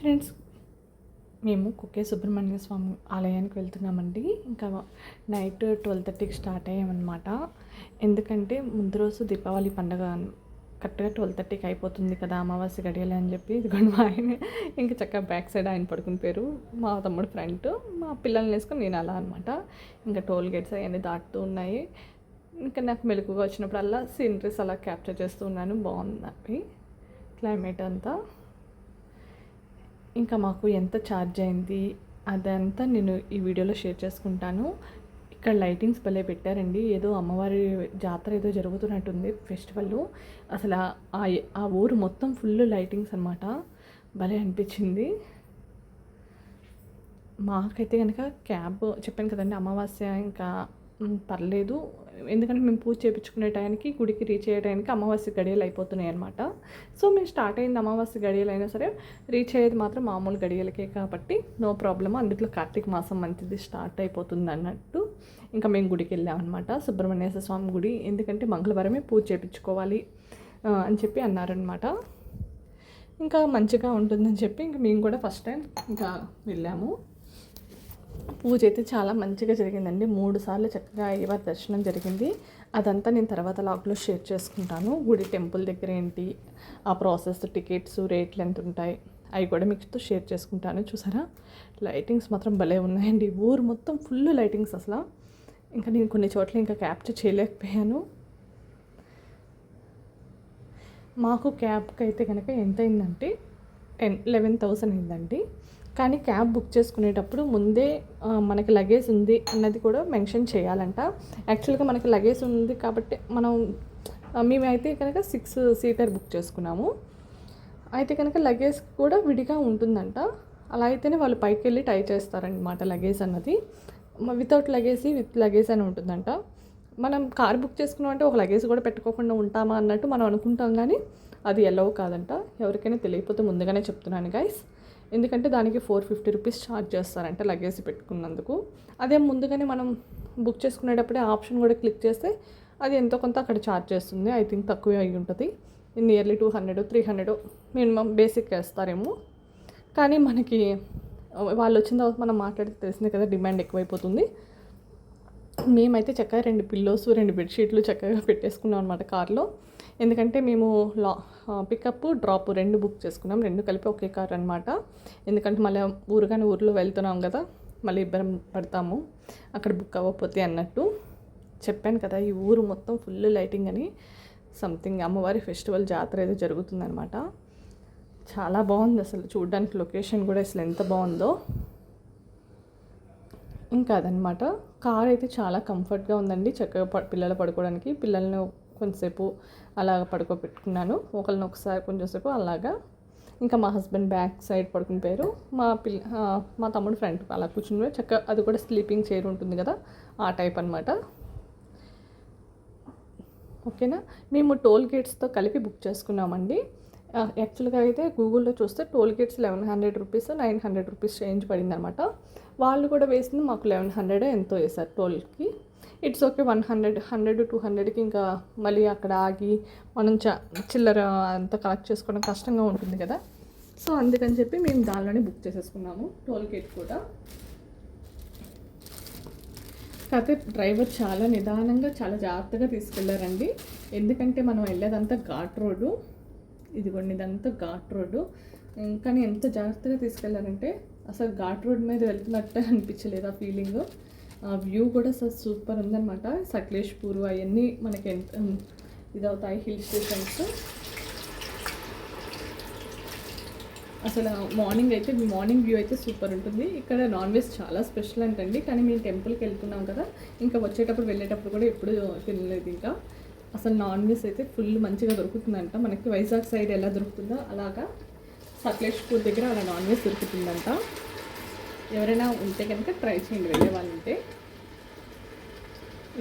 Friends మేము కుకే సుబ్రహ్మణ్య స్వామి ఆలయానికి వెళ్తున్నామండి. ఇంకా నైట్ ట్వెల్వ్ థర్టీకి స్టార్ట్ అయ్యామన్నమాట. ఎందుకంటే ముందు రోజు దీపావళి పండగ కరెక్ట్గా ట్వెల్వ్ థర్టీకి అయిపోతుంది కదా అమావాస్య గడియలే అని చెప్పి. ఇదిగోండి మా ఆయన. ఇంకా చక్కగా బ్యాక్ సైడ్ ఆయన పడుకుని పేరు మా తమ్ముడు ఫ్రంట్ మా పిల్లల్ని వేసుకొని నేను అలా అనమాట ఇంకా టోల్ గేట్స్ అవన్నీ దాటుతూ ఉన్నాయి. ఇంకా నాకు మెలకుగా వచ్చినప్పుడల్లా సీనరీస్ అలా క్యాప్చర్ చేస్తూ ఉన్నాను. బాగుంది క్లైమేట్ అంతా. ఇంకా మాకు ఎంత ఛార్జ్ అయింది అదంతా నేను ఈ వీడియోలో షేర్ చేసుకుంటాను. ఇక్కడ లైటింగ్స్ భలే పెట్టారండి. ఏదో అమ్మవారి జాతర ఏదో జరుగుతున్నట్టుంది ఫెస్టివల్ అసలు ఆ ఆ ఊరు మొత్తం ఫుల్ లైటింగ్స్ అనమాట భలే అనిపించింది. మాకైతే కనుక క్యాబ్ చెప్పాను కదండి అమావాస్య ఇంకా పర్లేదు. ఎందుకంటే మేము పూజ చేయించుకునే టైంకి గుడికి రీచ్ అయ్యే టైంకి అమావాస్య గడియలు అయిపోతున్నాయి అనమాట సో మేము స్టార్ట్ అయింది అమావాస్య గడియలు అయినా సరే రీచ్ అయ్యేది మాత్రం మామూలు గడియలకే కాబట్టి నో ప్రాబ్లమ్ అందులో కార్తీక మాసం మంచిది స్టార్ట్ అయిపోతుంది అన్నట్టు. ఇంకా మేము గుడికి వెళ్ళామన్నమాట సుబ్రహ్మణ్యేశ్వర స్వామి గుడి. ఎందుకంటే మంగళవారమే పూజ చేయించుకోవాలి అని చెప్పి అన్నారనమాట ఇంకా మంచిగా ఉంటుందని చెప్పి ఇంకా మేము కూడా ఫస్ట్ టైం ఇంకా వెళ్ళాము. పూజ అయితే చాలా మంచిగా జరిగిందండి. మూడు సార్లు చక్కగా అయ్యవారి దర్శనం జరిగింది. అదంతా నేను తర్వాత లాగ్లో షేర్ చేసుకుంటాను. గుడి టెంపుల్ దగ్గర ఏంటి ఆ ప్రాసెస్ టికెట్స్ రేట్లు ఎంత ఉంటాయి అవి కూడా మీకు షేర్ చేసుకుంటాను. చూసారా? లైటింగ్స్ మాత్రం భలే ఉన్నాయండి. ఊరు మొత్తం ఫుల్ లైటింగ్స్ అసలు. ఇంకా నేను కొన్ని చోట్ల ఇంకా క్యాప్చర్ చేయలేకపోయాను. మాకు క్యాబ్కి అయితే కనుక ఎంత అయిందంటే టెన్ లెవెన్ థౌసండ్ అయిందండి. కానీ క్యాబ్ బుక్ చేసుకునేటప్పుడు ముందే మనకి లగేజ్ ఉంది అన్నది కూడా మెన్షన్ చేయాలంట. యాక్చువల్గా మనకి లగేజ్ ఉంది కాబట్టి మనం మేమైతే కనుక సిక్స్ సీటర్ బుక్ చేసుకున్నాము. అయితే కనుక లగేజ్ కూడా విడిగా ఉంటుందంట. అలా అయితేనే వాళ్ళు పైకి వెళ్ళి టై చేస్తారనమాట లగేజ్ అన్నది. వితౌట్ లగేజ్ విత్ లగేజ్ అని ఉంటుందంట. మనం కార్ బుక్ చేసుకున్నాం అంటే ఒక లగేజ్ కూడా పెట్టుకోకుండా ఉంటామా అన్నట్టు మనం అనుకుంటాం కానీ అది ఎల్లవు కాదంట. ఎవరికైనా తెలియకపోతే ముందుగానే చెప్తున్నాను గైస్ ఎందుకంటే దానికి ఫోర్ ఫిఫ్టీ రూపీస్ ఛార్జ్ చేస్తారంటే లగేజ్ పెట్టుకున్నందుకు. అదే ముందుగానే మనం బుక్ చేసుకునేటప్పుడే ఆప్షన్ కూడా క్లిక్ చేస్తే అది ఎంతో కొంత అక్కడ ఛార్జ్ చేస్తుంది. ఐ థింక్ తక్కువే అయి ఉంటుంది. Nearly two hundred three hundred minimum basic వేస్తారేమో. కానీ మనకి వాళ్ళు వచ్చిన తర్వాత మనం మాట్లాడితే తెలిసిందే కదా డిమాండ్ ఎక్కువైపోతుంది. మేమైతే చక్కగా రెండు పిల్లోస్ రెండు బెడ్షీట్లు చక్కగా పెట్టేసుకున్నాం అనమాట కార్లో. ఎందుకంటే మేము లా పికప్ డ్రాప్ రెండు బుక్ చేసుకున్నాం. రెండు కలిపి ఒకే కార్ అనమాట ఎందుకంటే మళ్ళీ ఊరుగానే ఊర్లో వెళ్తున్నాం కదా మళ్ళీ ఇబ్బంది పడతాము. అక్కడ బుక్ అవ్వకపోతే అన్నట్టు చెప్పాను కదా ఈ ఊరు మొత్తం ఫుల్ లైటింగ్ అని సంథింగ్ అమ్మవారి ఫెస్టివల్ జాతర ఏదో జరుగుతుందనమాట చాలా బాగుంది అసలు చూడడానికి లొకేషన్ కూడా అసలు ఎంత బాగుందో. ఇంకా అదనమాట కార్ అయితే చాలా కంఫర్ట్గా ఉందండి చక్కగా పిల్లలు పడుకోవడానికి. పిల్లల్ని కొంతసేపు అలాగ పడుకోబెట్టుకున్నాను. ఒకరిని ఒకసారి కొంచెంసేపు అలాగా. ఇంకా మా హస్బెండ్ బ్యాక్ సైడ్ పడుకునిపోయారు మా పిల్ల మా తమ్ముడు ఫ్రంట్ అలా కూర్చుని చక్కగా అది కూడా స్లీపింగ్ చైర్ ఉంటుంది కదా ఆ టైప్ అనమాట ఓకేనా? మేము టోల్ గేట్స్తో కలిపి బుక్ చేసుకున్నామండి. యాక్చువల్గా అయితే గూగుల్లో చూస్తే toll gates eleven hundred rupees nine hundred rupees change పడింది అనమాట వాళ్ళు కూడా వేసింది మాకు లెవెన్ హండ్రెడ్ ఎంతో వేశారు టోల్కి. It's okay one hundred hundred two హండ్రెడ్కి ఇంకా మళ్ళీ అక్కడ ఆగి మనం చ చిల్లర అంతా కలెక్ట్ చేసుకోవడం కష్టంగా ఉంటుంది కదా. సో అందుకని చెప్పి మేము దానిలోనే బుక్ చేసేసుకున్నాము టోల్ గేట్ కూడా. కాకపోతే డ్రైవర్ చాలా నిదానంగా చాలా జాగ్రత్తగా తీసుకెళ్ళారండి. ఎందుకంటే మనం వెళ్ళేదంతా ఘాట్ రోడ్డు. ఇదిగోండి ఇదంతా ఘాట్ రోడ్డు. కానీ ఎంత జాగ్రత్తగా తీసుకెళ్ళారంటే అసలు ఘాట్ రోడ్ మీద వెళ్తున్నట్టే అనిపించలేదు ఆ ఫీలింగ్ వ్యూ కూడా అసలు సూపర్ ఉందన్నమాట. సకలేష్పూర్ అవన్నీ మనకి ఎంత ఇదవుతాయి హిల్ స్టేషన్స్. అసలు మార్నింగ్ అయితే మార్నింగ్ వ్యూ అయితే సూపర్ ఉంటుంది. ఇక్కడ నాన్ వెజ్ చాలా స్పెషల్ అంటండి. కానీ మేము టెంపుల్కి వెళ్తున్నాం కదా. ఇంకా వచ్చేటప్పుడు వెళ్ళేటప్పుడు కూడా ఎప్పుడు తినలేదు ఇంకా. అసలు నాన్ వెజ్ అయితే ఫుల్ మంచిగా దొరుకుతుందంట. మనకి వైజాగ్ సైడ్ ఎలా దొరుకుతుందో అలాగా సకలేష్పూర్ దగ్గర అలా నాన్ వెజ్ దొరుకుతుందంట. ఎవరైనా ఉంటే కనుక ట్రై చేయండి వెళ్ళే వాళ్ళు ఉంటే.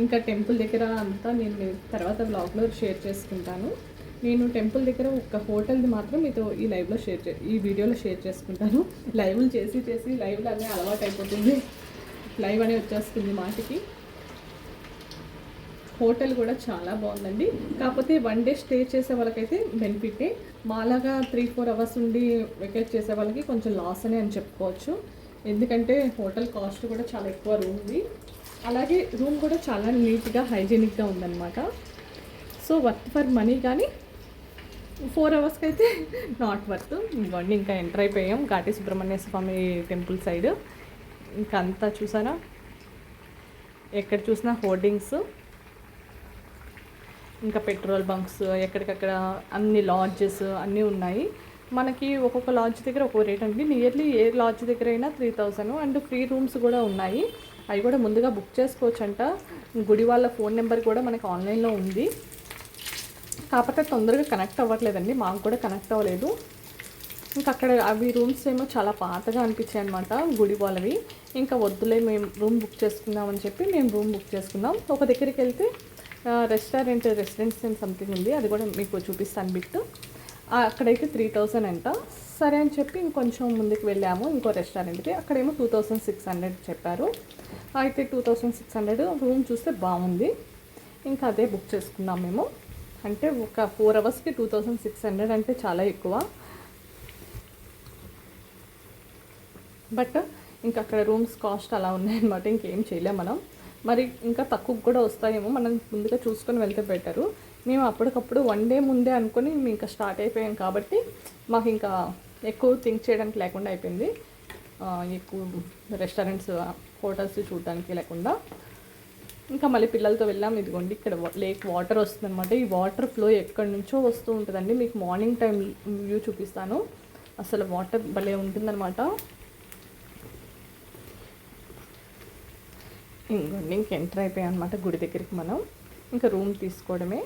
ఇంకా టెంపుల్ దగ్గర అంతా నేను తర్వాత బ్లాగ్లో షేర్ చేసుకుంటాను. నేను టెంపుల్ దగ్గర ఒక హోటల్ది మాత్రం మీతో ఈ లైవ్లో షేర్ చే ఈ వీడియోలో షేర్ చేసుకుంటాను. లైవ్లు చేసి చేసి లైవ్లో అన్నీ అలవాటు అయిపోతుంది. లైవ్ అనే వచ్చేస్తుంది మాటికి. హోటల్ కూడా చాలా బాగుందండి. కాకపోతే వన్ డే స్టే చేసే వాళ్ళకైతే బెనిఫిటే. మాలాగా త్రీ ఫోర్ అవర్స్ ఉండి వెకేట్ చేసే వాళ్ళకి కొంచెం లాస్ అని అని చెప్పుకోవచ్చు. ఎందుకంటే హోటల్ కాస్ట్ కూడా చాలా ఎక్కువ రూమ్ది అలాగే రూమ్ కూడా చాలా నీట్గా హైజీనిక్గా ఉందన్నమాట. సో వర్త్ ఫర్ మనీ కానీ ఫోర్ అవర్స్కి అయితే నాట్ వర్త్ ఇవ్వండి ఇంకా ఎంటర్ అయిపోయాం. Ghati Subrahmanya Swamy temple side. ఇంకా అంతా చూసారా? ఎక్కడ చూసినా హోర్డింగ్స్. ఇంకా పెట్రోల్ బంక్స్ ఎక్కడికక్కడ అన్ని లాడ్జెస్ అన్నీ ఉన్నాయి. మనకి ఒక్కొక్క లాడ్జ్ దగ్గర ఒక్కో రేట్ అండి. నియర్లీ ఏ లాడ్జ్ దగ్గర అయినా three thousand and free rooms కూడా ఉన్నాయి. అవి కూడా ముందుగా బుక్ చేసుకోవచ్చు అంట గుడి వాళ్ళ ఫోన్ నెంబర్ కూడా మనకి ఆన్లైన్లో ఉంది. కాకపోతే తొందరగా కనెక్ట్ అవ్వట్లేదండి. మాకు కూడా కనెక్ట్ అవ్వలేదు. ఇంకా అక్కడ అవి రూమ్స్ ఏమో చాలా పాతగా అనిపించాయి అనమాట గుడి వాళ్ళవి. ఇంకా వద్దులే మేము రూమ్ బుక్ చేసుకుందామని చెప్పి మేము రూమ్ బుక్ చేసుకున్నాం. ఒక దగ్గరికి వెళ్తే రెస్టారెంట్ రెసిడెన్సీ అండ్ సంథింగ్ ఉంది. అది కూడా మీకు చూపిస్తాను బిట్టు. అక్కడైతే త్రీ థౌసండ్ అంట. సరే అని చెప్పి ఇంకొంచెం ముందుకు వెళ్ళాము. ఇంకో రెస్టారెంట్కి అక్కడేమో టూ థౌసండ్ సిక్స్ హండ్రెడ్ చెప్పారు. అయితే two thousand six hundred room చూస్తే బాగుంది. ఇంకా అదే బుక్ చేసుకున్నాం మేము. అంటే ఒక ఫోర్ అవర్స్కి టూ థౌసండ్ సిక్స్ హండ్రెడ్ అంటే చాలా ఎక్కువ. బట్ ఇంకా అక్కడ రూమ్స్ కాస్ట్ అలా ఉన్నాయన్నమాట. ఇంకేం చేయలేం మనం. మరి ఇంకా తక్కువ కూడా వస్తాయేమో. మనం ముందుగా చూసుకొని వెళ్తే బెటరు మేము అప్పటికప్పుడు వన్ డే ముందే అనుకొని మేము ఇంకా స్టార్ట్ అయిపోయాం కాబట్టి మాకు ఇంకా ఎక్కువ థింక్ చేయడానికి లేకుండా అయిపోయింది. ఎక్కువ రెస్టారెంట్స్ హోటల్స్ చూడడానికి లేకుండా. ఇంకా మళ్ళీ పిల్లలతో వెళ్ళాం. ఇదిగోండి ఇక్కడ లేక్ వాటర్ వస్తుందన్నమాట. ఈ వాటర్ ఫ్లో ఎక్కడి నుంచో వస్తూ ఉంటుందండి. మీకు మార్నింగ్ టైం వ్యూ చూపిస్తాను. అసలు వాటర్ భలే ఉంటుందన్నమాట. ఇంకోండి ఇంక ఎంటర్ అయిపోయాం అనమాట గుడి దగ్గరికి మనం. ఇంకా రూమ్ తీసుకోవడమే.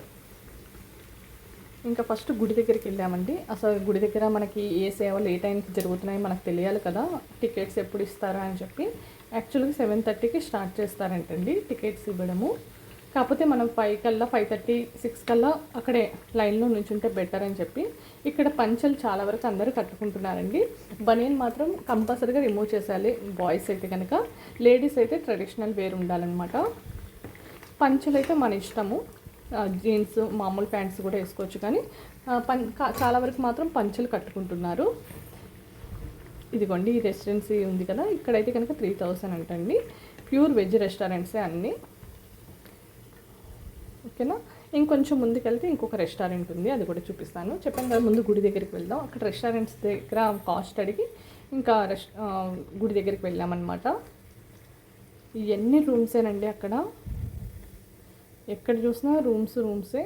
ఇంకా ఫస్ట్ గుడి దగ్గరికి వెళ్ళామండి. అసలు గుడి దగ్గర మనకి ఏ సేవలు ఏ టైంకి జరుగుతున్నాయి మనకు తెలియాలి కదా. టికెట్స్ ఎప్పుడు ఇస్తారా అని చెప్పి. యాక్చువల్గా సెవెన్ థర్టీకి స్టార్ట్ చేస్తారంటండి టికెట్స్ ఇవ్వడము. కాకపోతే మనం ఫైవ్ కల్లా ఫైవ్ థర్టీ సిక్స్ కల్లా అక్కడే లైన్లో నుంచుంటే బెటర్ అని చెప్పి. ఇక్కడ పంచలు చాలా వరకు అందరూ కట్టుకుంటున్నారండి. బనియన్ మాత్రం కంపల్సరీగా రిమూవ్ చేసేయాలి. బాయ్స్ అయితే కనుక లేడీస్ అయితే ట్రెడిషనల్ వేర్ ఉండాలన్నమాట. పంచలు అయితే మన ఇష్టము. జీన్స్ మామూలు ప్యాంట్స్ కూడా వేసుకోవచ్చు కానీ పం కా- చాలా వరకు మాత్రం పంచలు కట్టుకుంటున్నారు. ఇదిగోండి ఈ రెసిడెన్సీ ఉంది కదా ఇక్కడైతే కనుక త్రీ థౌసండ్ అంటండి. ప్యూర్ వెజ్ రెస్టారెంట్సే అన్నీ. ఓకేనా? ఇంకొంచెం ముందుకెళ్తే ఇంకొక రెస్టారెంట్ ఉంది అది కూడా చూపిస్తాను. చెప్పాను కదా ముందు గుడి దగ్గరికి వెళ్దాం. అక్కడ రెస్టారెంట్స్ దగ్గర కాస్ట్ అడిగి ఇంకా రెస్ గుడి దగ్గరికి వెళ్ళామన్నమాట. ఇవన్నీ రూమ్సేనండి అక్కడ. ఎక్కడ చూసినా రూమ్స్ రూమ్సే.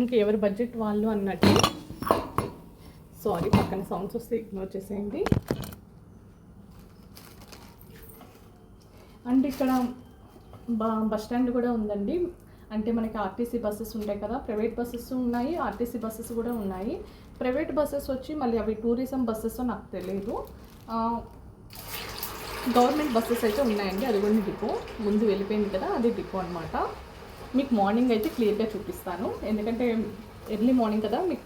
ఇంకా ఎవరి బడ్జెట్ వాళ్ళు అన్నట్టు. సారీ పక్కన సౌండ్స్ వస్తే ఇగ్నోర్ చేసేయండి. అండ్ ఇక్కడ బా బస్ స్టాండ్ కూడా ఉందండి. అంటే మనకి ఆర్టీసీ బస్సెస్ ఉంటాయి కదా ప్రైవేట్ బస్సెస్ ఉన్నాయి ఆర్టీసీ బస్సెస్ కూడా ఉన్నాయి. ప్రైవేట్ బస్సెస్ వచ్చి మళ్ళీ అవి టూరిజం బస్సెస్ నాకు తెలియదు గవర్నమెంట్ బస్సెస్ అయితే ఉన్నాయండి. అది కూడా డిపో. ముందు వెళ్ళిపోయింది కదా అది డిపో అనమాట మీకు మార్నింగ్ అయితే క్లియర్గా చూపిస్తాను. ఎందుకంటే ఎర్లీ మార్నింగ్ కదా మీకు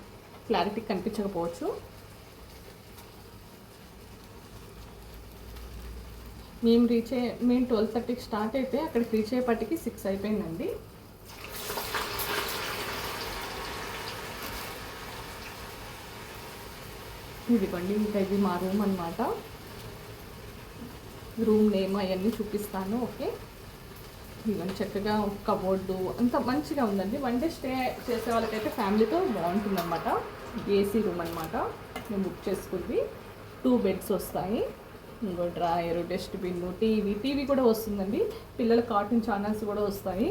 క్లారిటీ కనిపించకపోవచ్చు. మేము రీచ్ అయ్యే మేము ట్వెల్వ్ థర్టీకి స్టార్ట్ అయితే అక్కడికి రీచ్ అయ్యేపటికి సిక్స్ అయిపోయిందండి. ఇదిగోండి ఇంకా ఇది మా రూమ్ అనమాట రూమ్ నేమ్ అవన్నీ చూపిస్తాను ఓకే? ఇవన్నీ చక్కగా కబోర్డు అంత మంచిగా ఉందండి. వన్ డే స్టే చేసే వాళ్ళకైతే ఫ్యామిలీతో బాగుంటుంది అనమాట ఏసీ రూమ్ అనమాట మేము బుక్ చేసుకుంది. టూ బెడ్స్ వస్తాయి. ఇంకో డ్రాయరు డస్ట్బిన్ టీవీ టీవీ కూడా వస్తుందండి. పిల్లల కార్టూన్ ఛానల్స్ కూడా వస్తాయి.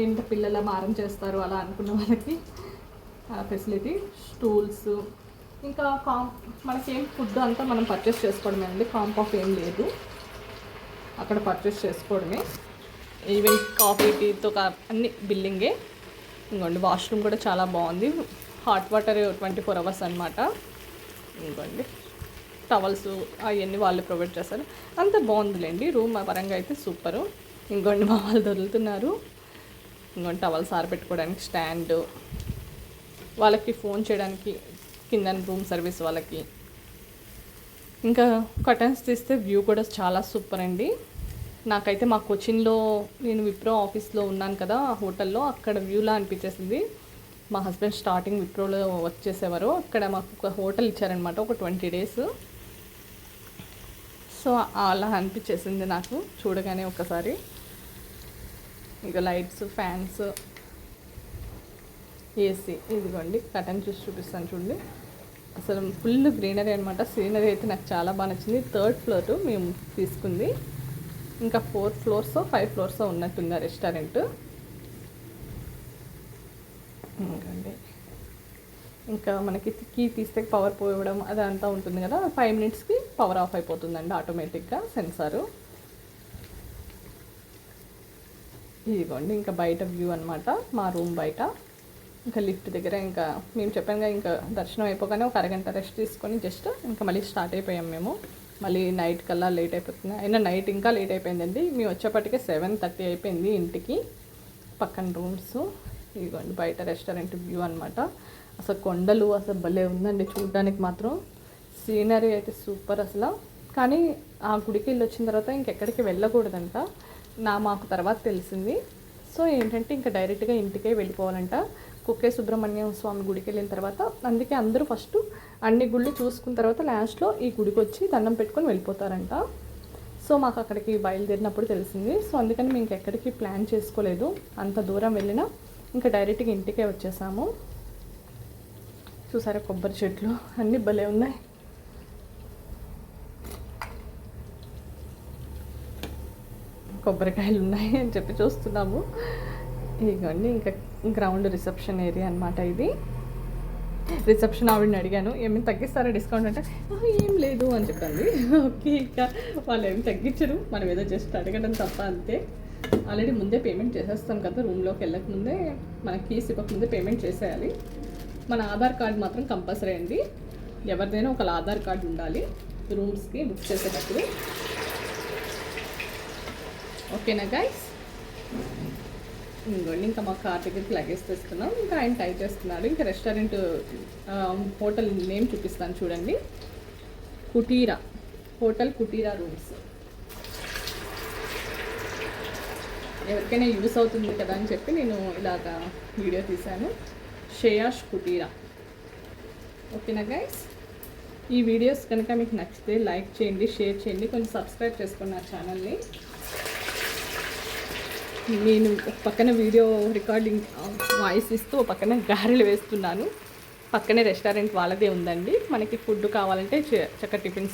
ఏంటి పిల్లల మారం చేస్తారు అలా అనుకున్న వాళ్ళకి. ఫెసిలిటీ స్టూల్స్ ఇంకా కాం మనకేం ఫుడ్ అంతా మనం పర్చేస్ చేసుకోవడమే అండి కాంప్ ఆఫ్ ఏం లేదు. అక్కడ పర్చేస్ చేసుకోవడమే. ఈవెన్ కాఫీ టీతో కా- అన్ని బిల్లింగే ఇంకోండి వాష్రూమ్ కూడా చాలా బాగుంది. Hot water twenty four hours అనమాట ఇంకోండి టవల్స్ అవన్నీ వాళ్ళు ప్రొవైడ్ చేస్తారు. అంత బాగుందిలేండి రూమ్ పరంగా అయితే సూపరు ఇంకోండి మా వాళ్ళు దొరుకుతున్నారు. ఇంకోండి టవల్స్ ఆరబెట్టుకోవడానికి స్టాండ్ వాళ్ళకి ఫోన్ చేయడానికి కింద రూమ్ సర్వీస్ వాళ్ళకి. ఇంకా కటన్స్ తీస్తే వ్యూ కూడా చాలా సూపర్ అండి. నాకైతే మా కోచింగ్లో నేను విప్రో ఆఫీస్లో ఉన్నాను కదా ఆ హోటల్లో అక్కడ వ్యూలా అనిపించేసింది. మా హస్బెండ్ స్టార్టింగ్ విప్రోలో వర్క్ చేసేవారు. అక్కడ మాకు ఒక హోటల్ ఇచ్చారనమాట ఒక ట్వంటీ డేస్ సో అలా అనిపించేసింది నాకు చూడగానే ఒకసారి ఇక లైట్స్ ఫ్యాన్స్ ఏసీ ఇదిగోండి కటన్ చూసి చూపిస్తాను చూడండి. అసలు ఫుల్ గ్రీనరీ అనమాట సీనరీ అయితే నాకు చాలా బాగా నచ్చింది. థర్డ్ ఫ్లోర్ మేము తీసుకుంది. ఇంకా ఫోర్ ఫ్లోర్స్ ఫైవ్ ఫ్లోర్స్ ఉన్నట్టుంది ఆ రెస్టారెంట్. ఇంకండి. ఇంకా మనకి కీ తీస్తే పవర్ పోవడం అదంతా ఉంటుంది కదా. ఫైవ్ మినిట్స్కి పవర్ ఆఫ్ అయిపోతుందండి ఆటోమేటిక్గా సెన్సారు. ఇదిగోండి ఇంకా బయట వ్యూ అనమాట మా రూమ్ బయట. ఇంకా లిఫ్ట్ దగ్గర ఇంకా మేము చెప్పాను ఇంకా దర్శనం అయిపోగానే ఒక అరగంట రెస్ట్ తీసుకొని జస్ట్ ఇంకా మళ్ళీ స్టార్ట్ అయిపోయాం మేము. మళ్ళీ నైట్ కల్లా లేట్ అయిపోతుంది. అయినా నైట్ ఇంకా లేట్ అయిపోయిందండి. మేము వచ్చేప్పటికే సెవెన్ థర్టీ అయిపోయింది ఇంటికి. పక్కన రూమ్స్ ఇదిగోండి బయట రెస్టారెంట్ వ్యూ అనమాట అసలు కొండలు అసలు భలే ఉందండి చూడడానికి మాత్రం. సీనరీ అయితే సూపర్ అసలు. కానీ ఆ గుడికి వెళ్ళి వచ్చిన తర్వాత ఇంకెక్కడికి వెళ్ళకూడదంట. నా మాకు తర్వాత తెలిసింది. సో ఏంటంటే ఇంకా డైరెక్ట్గా ఇంటికే వెళ్ళిపోవాలంట. కుక్కే సుబ్రహ్మణ్యం స్వామి గుడికి వెళ్ళిన తర్వాత అందుకే అందరూ ఫస్ట్ అన్ని గుళ్ళు చూసుకున్న తర్వాత లాస్ట్లో ఈ గుడికి వచ్చి దండం పెట్టుకొని వెళ్ళిపోతారంట. సో మాకు అక్కడికి బయలుదేరినప్పుడు తెలిసింది. సో అందుకని మేము ఎక్కడికి ప్లాన్ చేసుకోలేదు. అంత దూరం వెళ్ళినా ఇంకా డైరెక్ట్గా ఇంటికే వచ్చేసాము. చూసారా కొబ్బరి చెట్లు అన్నీ భలే ఉన్నాయి. కొబ్బరికాయలు ఉన్నాయి అని చెప్పి చూస్తున్నాము. ఇవన్నీ ఇంకా గ్రౌండ్ రిసెప్షన్ ఏరియా అనమాట ఇది. రిసెప్షన్ ఆవిడని అడిగాను ఏమైనా తగ్గిస్తారా డిస్కౌంట్ అంటే ఏం లేదు అని చెప్పండి ఓకే ఇంకా వాళ్ళు ఏమి తగ్గించరు. మనం ఏదో జస్ట్ అడగడం తప్ప అంతే. ఆల్రెడీ ముందే పేమెంట్ చేసేస్తాం కదా రూమ్లోకి వెళ్ళక ముందే మన కీస్ ఇవ్వకముందే పేమెంట్ చేసేయాలి. మన ఆధార్ కార్డ్ మాత్రం కంపల్సరీ అండి. ఎవరిదైనా ఒక ఆధార్ కార్డు ఉండాలి రూమ్స్కి బుక్ చేసేటప్పుడు. ఓకేనా గైస్ ఇంకోండి ఇంకా మా కార్ దగ్గరికి లగేజ్ తెస్తున్నాం ఇంకా ఆయన టై చేస్తున్నాడు. ఇంకా రెస్టారెంట్ హోటల్ నేమ్ చూపిస్తాను చూడండి. కుటీరా హోటల్ కుటీరా రూమ్స్ ఎవరికైనా యూస్ అవుతుంది కదా అని చెప్పి నేను ఇలాగా వీడియో తీశాను. శ్రేయాష్ కుటీరా. ఓకేనా గైస్ ఈ వీడియోస్ కనుక మీకు నచ్చితే లైక్ చేయండి షేర్ చేయండి. కొంచెం సబ్స్క్రైబ్ చేసుకోండి నా ఛానల్ని నేను పక్కన వీడియో రికార్డింగ్ వాయిస్ ఇస్తూ పక్కన గారెలు వేస్తున్నాను. పక్కనే రెస్టారెంట్ వాళ్ళదే ఉందండి. మనకి ఫుడ్ కావాలంటే చ- చక్క టిఫిన్స్